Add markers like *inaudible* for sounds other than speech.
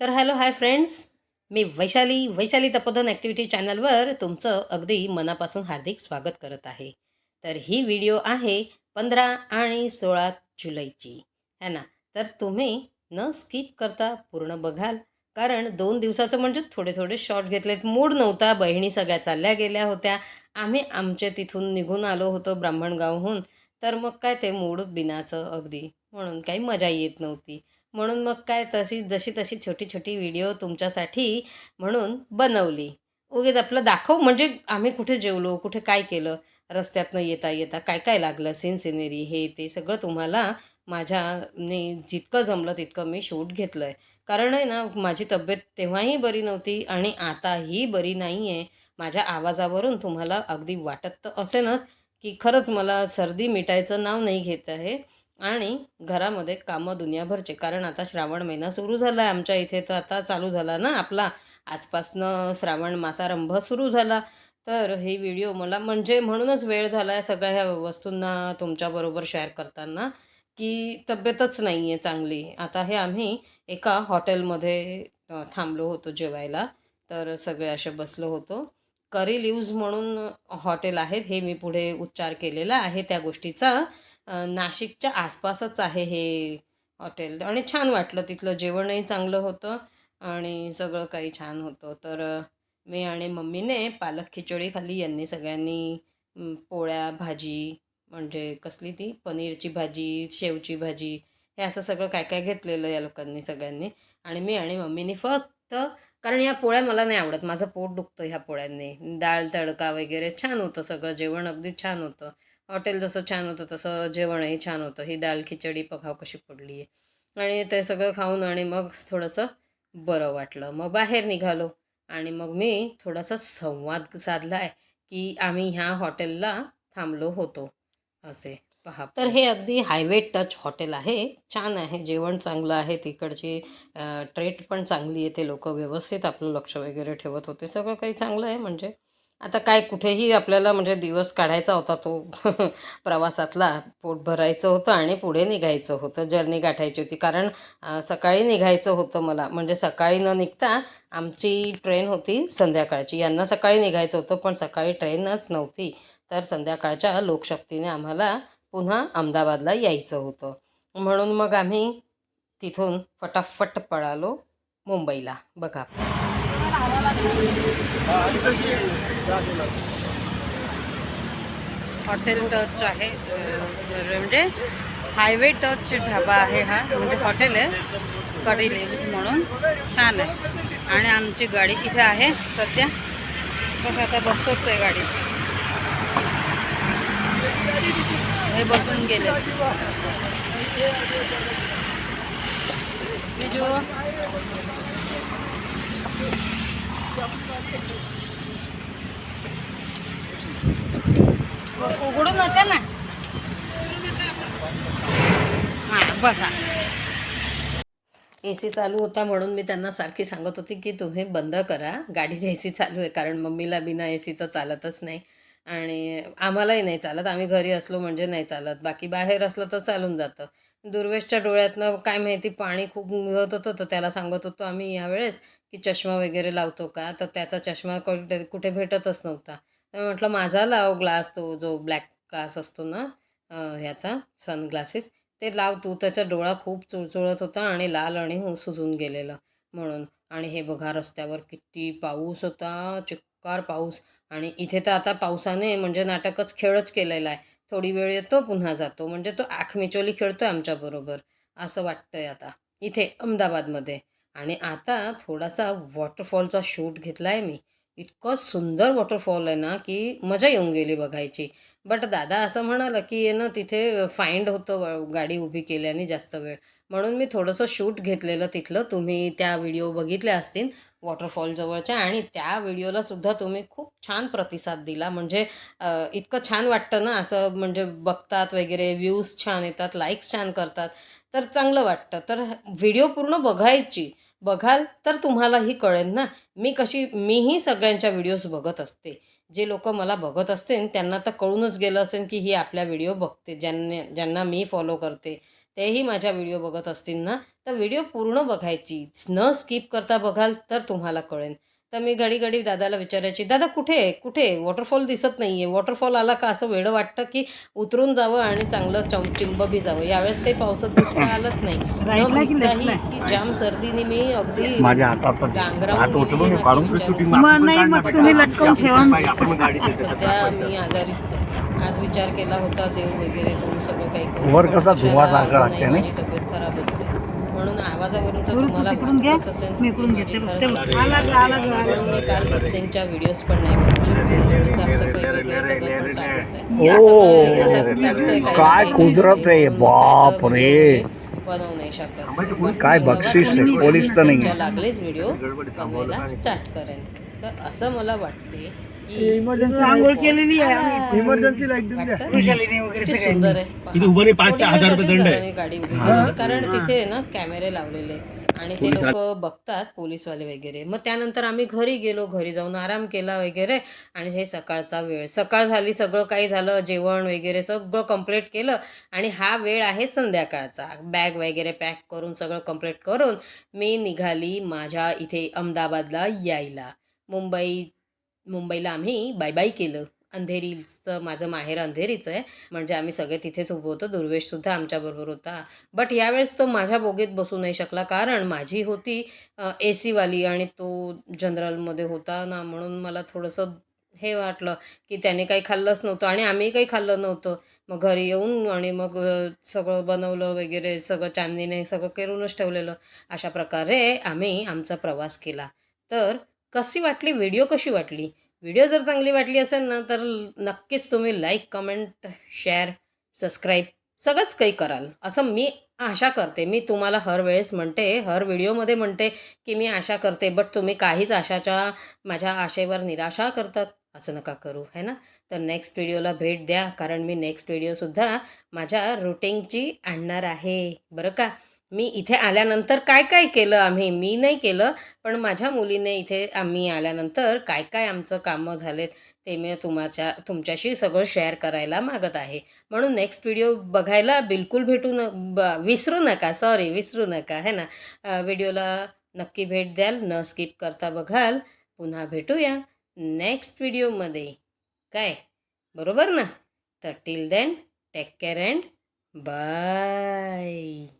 तर hello hi friends. मी Vaishali Vaishali Tapodhan activity चॅनलवर तुमचं अगदी मनापासून हार्दिक स्वागत करत आहे. तर ही व्हिडिओ आहे पंधरा आणि सोळा जुलैची है ना? तर तुम्ही न स्किप करता पूर्ण बघाल कारण दोन दिवसाचं म्हणजे थोडे थोडे शॉर्ट घेतलेत. मूड नव्हता बहिणी सगळ्या चालल्या गेल्या होत्या. आम्ही आमच्या तिथून निघून आलो होतो ब्राह्मणगावहून. तर मग काय ते मूड बिनाचं अगदी म्हणून काही मजा येत नव्हती. म्हणून मग काय तशी जशी तशी छोटी छोटी व्हिडिओ तुमच्यासाठी म्हणून बनवली. उगीच आपलं दाखव म्हणजे आम्ही कुठे जेवलो कुठे काय केलं रस्त्यातनं येता येता काय काय लागलं सीन सिनेरी हे ते सगळं तुम्हाला माझ्याने जितकं जमलं तितकं मी शूट घेतलं आहे कारण आहे ना माझी तब्येत तेव्हाही बरी नव्हती आणि आताही बरी नाही आहे माझ्या आवाजावरून तुम्हाला अगदी वाटत तर असेनच की खरंच मला सर्दी मिटायचं नाव नाही घेत आहे. आणि घरामध्ये कामं दुनियाभरचे. कारण आता श्रावण महिना सुरू झाला आहे आमच्या इथे तर आता चालू झाला ना आपला. आजपासनं श्रावण मासारंभ सुरू झाला. तर हे व्हिडिओ मला म्हणजे म्हणूनच वेळ झाला आहे सगळ्या ह्या वस्तूंना तुमच्याबरोबर शेअर करताना की तब्येतच नाही आहे चांगली. आता हे आम्ही एका हॉटेलमध्ये थांबलो होतो जेवायला. तर सगळे असे बसलो होतो. करी लिव्ज म्हणून हॉटेल आहेत. हे मी पुढे उच्चार केलेला आहे त्या गोष्टीचा. नाशिकच्या आसपासच आहे हे हॉटेल. आणि छान वाटलं तिथलं जेवणही चांगलं होतं आणि सगळं काही छान होतं. तर मी आणि मम्मीने पालक खिचडी खाल्ली यांनी सगळ्यांनी पोळ्या भाजी म्हणजे कसली ती? पनीरची भाजी शेवची भाजी हे असं सगळं काय काय घेतलेलं या लोकांनी सगळ्यांनी. आणि मी आणि मम्मीने फक्त कारण या पोळ्या मला नाही आवडत. माझं पोट दुखतं ह्या पोळ्यांनी. डाळ तडका वगैरे छान होतं सगळं. जेवण अगदी छान होतं. हॉटेल जसं छान होतं तसं जेवणही छान होतं. ही दाल खिचडी पखाव कशी पडली आहे आणि ते सगळं खाऊन आणि मग थोडंसं बरं वाटलं. मग बाहेर निघालो आणि मग मी थोडासा संवाद साधला आहे की आम्ही ह्या हॉटेलला थांबलो होतो असे पहा तर हे अगदी हायवे टच हॉटेल आहे. छान आहे. जेवण चांगलं आहे. तिकडची ट्रेट पण चांगली आहे. ते लोक व्यवस्थित आपलं लक्ष वगैरे ठेवत होते. सगळं काही चांगलं आहे म्हणजे. आता काय कुठेही आपल्याला म्हणजे दिवस काढायचा होता तो *laughs* प्रवासातला पोट भरायचं होतं आणि पुढे निघायचं होतं जर्नी गाठायची होती. कारण सकाळी निघायचं होतं मला. म्हणजे सकाळी न निघता आमची ट्रेन होती संध्याकाळची. यांना सकाळी निघायचं होतं पण सकाळी ट्रेनच नव्हती. तर संध्याकाळच्या लोकशक्तीने आम्हाला पुन्हा अहमदाबादला यायचं होतं. म्हणून मग आम्ही तिथून फटाफट पळालो मुंबईला. बघा. हॉटेल टच आहे म्हणजे हायवे टच ढाबा आहे हा म्हणजे हॉटेल आहे कडी लिव्स म्हणून छान आहे. आणि आमची गाडी इथे आहे सध्या बस आता बसतोच आहे गाडी. हे बसून गेले. बिजू. उघडू नका ना. हां बसा. ए सी चालू होता म्हणून मी त्यांना सारखी सांगत होती की तुम्ही बंद करा. गाडीत ए सी चालू आहे कारण मम्मीला बिना ए सीचं चालतच नाही. आणि आम्हालाही नाही चालत. आम्ही घरी असलो म्हणजे नाही चालत. बाकी बाहेर असलं तर चालून जातं. दुर्वेशच्या डोळ्यातनं काय माहिती पाणी खूप निघत होतं तर त्याला सांगत होतो आम्ही यावेळेस की चष्मा वगैरे लावतो का? तर त्याचा चष्मा कुठे कुठे भेटतच नव्हता. तर म्हटलं माझा लाव ग्लास तो जो ब्लॅक ग्लास असतो ना ह्याचा सनग्लासेस ते लाव तू. त्याचा डोळा खूप चुळचुळत होता आणि लाल आणि सुजून गेलेलं म्हणून. आणि हे बघा रस्त्यावर किती पाऊस होता चिक्कार पाऊस. आणि इथे तर आता पावसाने म्हणजे नाटकच खेळच केलेला आहे. थोडी वेळ येतो पुन्हा जातो. म्हणजे तो आखमिचोली आहे आमच्याबरोबर असं वाटतंय आता. इथे अहमदाबादमध्ये. आणि आता थोडासा वॉटरफॉलचा शूट घेतला आहे मी. इतकं सुंदर वॉटरफॉल आहे ना की मजा येऊन गेली बघायची. बट दादा असं म्हणाला की ये ना तिथे फाईंड होतं गाडी उभी केल्याने जास्त वेळ. म्हणून मी थोडंसं शूट घेतलेलं तिथलं. तुम्ही त्या व्हिडिओ बघितल्या असतील. वॉटरफॉल जवळच्या आणि त्या व्हिडिओला सुद्धा तुम्ही खूप छान प्रतिसाद दिला. म्हणजे इतकं छान वाटतं ना असं म्हणजे बघतात वगैरे व्ह्यूज छान येतात लाईक्स छान करतात तर चांगलं वाटतं. तर व्हिडिओ पूर्ण बघायची बघाल तर तुम्हालाही कळेल ना. मी कशी मीही सगळ्यांच्या व्हिडिओज बघत असते. जे लोक मला बघत असतील त्यांना तर कळूनच गेलं असेल की ही आपल्या व्हिडिओ बघते. ज्यांना ज्यांना मी फॉलो करते तेही माझ्या व्हिडिओ बघत असतील ना. तर व्हिडिओ पूर्ण बघायची. न स्किप करता बघाल तर तुम्हाला कळेल. तर मी घडी घडी दादाला विचारायची दादा कुठे आहे? कुठे आहे? वॉटरफॉल दिसत नाही आहे वॉटरफॉल आला का? असं वेळं वाटतं की उतरून जावं आणि चांगलं चम चिंब भिजावं यावेळेस काही पावसात भिजता *coughs* आलंच नाही. न इतकी जाम सर्दीने मी अगदी हात होतो तुम्ही सध्या मी आजारीच आहे. आज विचार केला होता देव वगैरे थोडं सगळं काही करू. वर पण कसा कशाला धुवा सारखा अजूनही लागते नाही? माझी तब्येत खराबच आहे. म्हणून आवाजावरून तर तुम्हाला वाटतच असेल. मी काल लिपसिंगच्या व्हिडिओज पण नाही बनवू शकले साफसफाई वगैरे सगळं पण चालूच आहे. काय कुदरत. आहे, बाप रे. बनवू नाही शकत. काय बक्षीस पोलीस तर नाही. लागलेच व्हिडिओ बनवायला स्टार्ट करेन. तर असं मला वाटते की आंघोळ केलेली आहे इमर्जन्सी. सुंदर आहे. तिथे उभं नाही, पाच ते पहा. हजार रुपये दंड आहे. मी गाडी उभी कारण तिथे ना कॅमेरे लावलेले आणि ते लोक बघतात पोलीसवाले वगैरे. मग त्यानंतर आम्ही घरी गेलो घरी जाऊन आराम केला वगैरे. आणि हे सकाळचा वेळ. सकाळ झाली सगळं काही झालं जेवण वगैरे सगळं कंप्लीट केलं. आणि हा वेळ आहे संध्याकाळचा. बॅग वगैरे पॅक करून सगळं कंप्लीट करून मी निघाली माझ्या इथे अहमदाबादला यायला. मुंबई मुंबईला आम्ही बाय बाय केलं. अंधेरीचं माझं माहेर अंधेरीचं आहे. म्हणजे आम्ही सगळे तिथेच उभं होतो. दुर्वेशसुद्धा आमच्याबरोबर होता. बट यावेळेस तो माझ्या बोगीत बसू नाही शकला. कारण माझी होती ए सीवाली आणि तो जनरलमध्ये होता ना म्हणून मला थोडंसं हे वाटलं की त्याने काही खाल्लंच नव्हतं आणि आम्ही काही खाल्लं नव्हतं. मग घरी येऊन आणि मग सगळं बनवलं वगैरे सगळं चांदीने सगळं करूनच ठेवलेलं. अशा प्रकारे आम्ही आमचा प्रवास केला. तर कशी वाटली? व्हिडिओ कशी वाटली? व्हिडिओ जर चांगली वाटली असेल ना तर नक्कीच तुम्ही लाईक कमेंट शेअर सबस्क्राईब सगळंच काही कराल. असं मी आशा करते. मी तुम्हाला हर वेळेस म्हणते हर व्हिडिओमध्ये म्हणते की मी आशा करते बट तुम्ही काहीच आशाच्या माझ्या आशेवर निराशा करतात. असं नका करू है ना? तर नेक्स्ट व्हिडिओला भेट द्या. कारण मी नेक्स्ट व्हिडिओसुद्धा माझ्या रुटीनची आणणार आहे. बरं का? मी इथे आल्यानंतर काय काय केलं आम्ही? मी नाही केलं पण माझ्या मुलीने इथे आम्ही आल्यानंतर काय काय आमचं कामं झालेत ते मी तुमच्या तुमच्याशी सगळं शेअर करायला मागत आहे. म्हणून नेक्स्ट व्हिडिओ बघायला बिलकुल भेटू न ब विसरू नका सॉरी विसरू नका है ना? व्हिडिओला नक्की भेट द्याल न स्किप करता बघाल. पुन्हा भेटूया नेक्स्ट व्हिडिओमध्ये काय? बरोबर ना? तर till then take care and bye